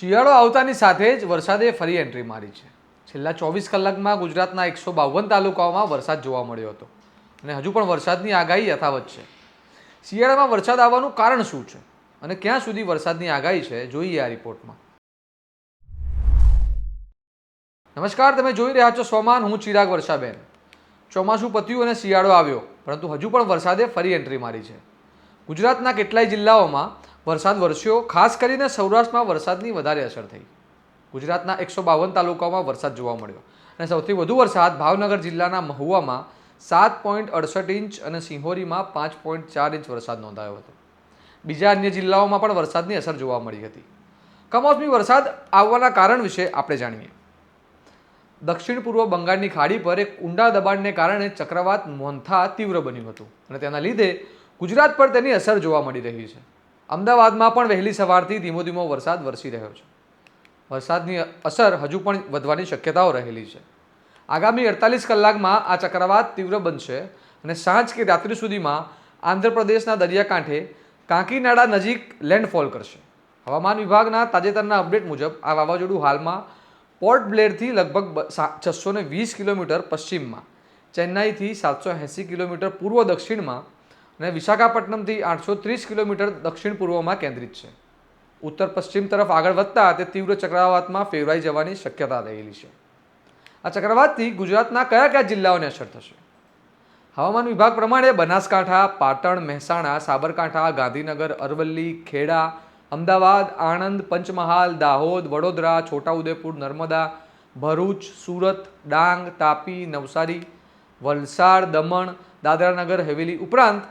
શિયાળો આવતાની સાથે જ વરસાદે ફરી એન્ટ્રી મારી છે. છેલ્લા ચોવીસ કલાકમાં ગુજરાતના એકસો બાવન તાલુકાઓમાં વરસાદ જોવા મળ્યો હતો. અને હજુ પણ વરસાદની આગાહી યથાવત છે. શિયાળામાં વરસાદ આવવાનું કારણ શું છે? અને ક્યાં સુધી વરસાદની આગાહી છે? જોઈએ આ રિપોર્ટમાં. નમસ્કાર, તમે જોઈ રહ્યા છો સોમાન, હું ચિરાગ વર્ષાબેન. ચોમાસું પત્યું અને શિયાળો આવ્યો, પરંતુ હજુ પણ વરસાદે ફરી એન્ટ્રી મારી છે. ગુજરાતના કેટલાય જિલ્લાઓમાં વરસાદ વરસ્યો, ખાસ કરીને સૌરાષ્ટ્રમાં વરસાદની વધારે અસર થઈ. ગુજરાતના એકસો બાવન તાલુકાઓમાં વરસાદ જોવા મળ્યો અને સૌથી વધુ વરસાદ ભાવનગર જિલ્લાના મહુવામાં સાત પોઈન્ટ અડસઠ ઇંચ અને સિંહોરીમાં પાંચ પોઈન્ટ ચાર ઇંચ વરસાદ નોંધાયો હતો. બીજા અન્ય જિલ્લાઓમાં પણ વરસાદની અસર જોવા મળી હતી. કમોસમી વરસાદ આવવાના કારણ વિશે આપણે જાણીએ. દક્ષિણ પૂર્વ બંગાળની ખાડી પર એક ઊંડા દબાણને કારણે ચક્રવાત મોન્થા તીવ્ર બન્યું હતું અને તેના લીધે ગુજરાત પર તેની અસર જોવા મળી રહી છે. અમદાવાદમાં પણ વહેલી સવારથી ધીમો ધીમો વરસાદ વરસી રહ્યો છે. વરસાદની અસર હજુ પણ વધવાની શક્યતાઓ રહેલી છે. આગામી અડતાલીસ કલાકમાં આ ચક્રવાત તીવ્ર બનશે અને સાંજ કે રાત્રિ સુધીમાં આંધ્રપ્રદેશના દરિયાકાંઠે કાંકીનાડા નજીક લેન્ડફોલ કરશે. હવામાન વિભાગના તાજેતરના અપડેટ મુજબ આ વાવાઝોડું હાલમાં પોર્ટ બ્લેરથી લગભગ છસો વીસ કિલોમીટર પશ્ચિમમાં, ચેન્નાઈથી સાતસો એંસી કિલોમીટર પૂર્વ દક્ષિણમાં અને વિશાખાપટ્ટનમથી આઠસો ત્રીસ કિલોમીટર દક્ષિણ પૂર્વમાં કેન્દ્રિત છે. ઉત્તર પશ્ચિમ તરફ આગળ વધતા તે તીવ્ર ચક્રવાતમાં ફેરવાઈ જવાની શક્યતા રહેલી છે. આ ચક્રવાતથી ગુજરાતના કયા કયા જિલ્લાઓને અસર થશે? હવામાન વિભાગ પ્રમાણે બનાસકાંઠા, પાટણ, મહેસાણા, સાબરકાંઠા, ગાંધીનગર, અરવલ્લી, ખેડા, અમદાવાદ, આણંદ, પંચમહાલ, દાહોદ, વડોદરા, છોટાઉદેપુર, નર્મદા, ભરૂચ, સુરત, ડાંગ, તાપી, નવસારી, વલસાડ, દમણ, દાદરાનગર, હવેલી ઉપરાંત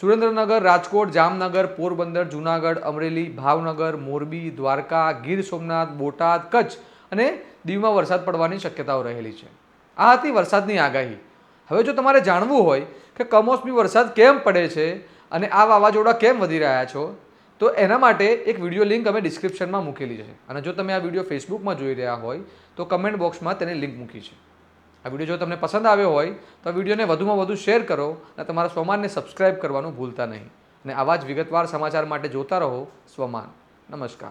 સુરેન્દ્રનગર, રાજકોટ, જામનગર, પોરબંદર, જૂનાગઢ, અમરેલી, ભાવનગર, મોરબી, દ્વારકા, ગીર સોમનાથ, બોટાદ, કચ્છ અને દીવમાં વરસાદ પડવાની શક્યતાઓ રહેલી છે. આ હતી વરસાદની આગાહી. હવે જો તમારે જાણવું હોય કે કમોસમી વરસાદ કેમ પડે છે અને આ વાવાઝોડા કેમ વધી રહ્યા છો, તો એના માટે એક વીડિયો લિંક અમે ડિસ્ક્રિપ્શનમાં મૂકેલી છે. અને જો તમે આ વીડિયો ફેસબુકમાં જોઈ રહ્યા હોય, તો કમેન્ટ બોક્સમાં તેની લિંક મૂકી છે. આ વીડિયો જો તમને પસંદ આવ્યો હોય, તો આ વિડીયોને વધુમાં વધુ શેર કરો અને તમારા સ્વમાનને સબસ્ક્રાઇબ કરવાનું ભૂલતા નહીં. અને આવા જ વિગતવાર સમાચાર માટે જોતા રહો સ્વમાન. નમસ્કાર.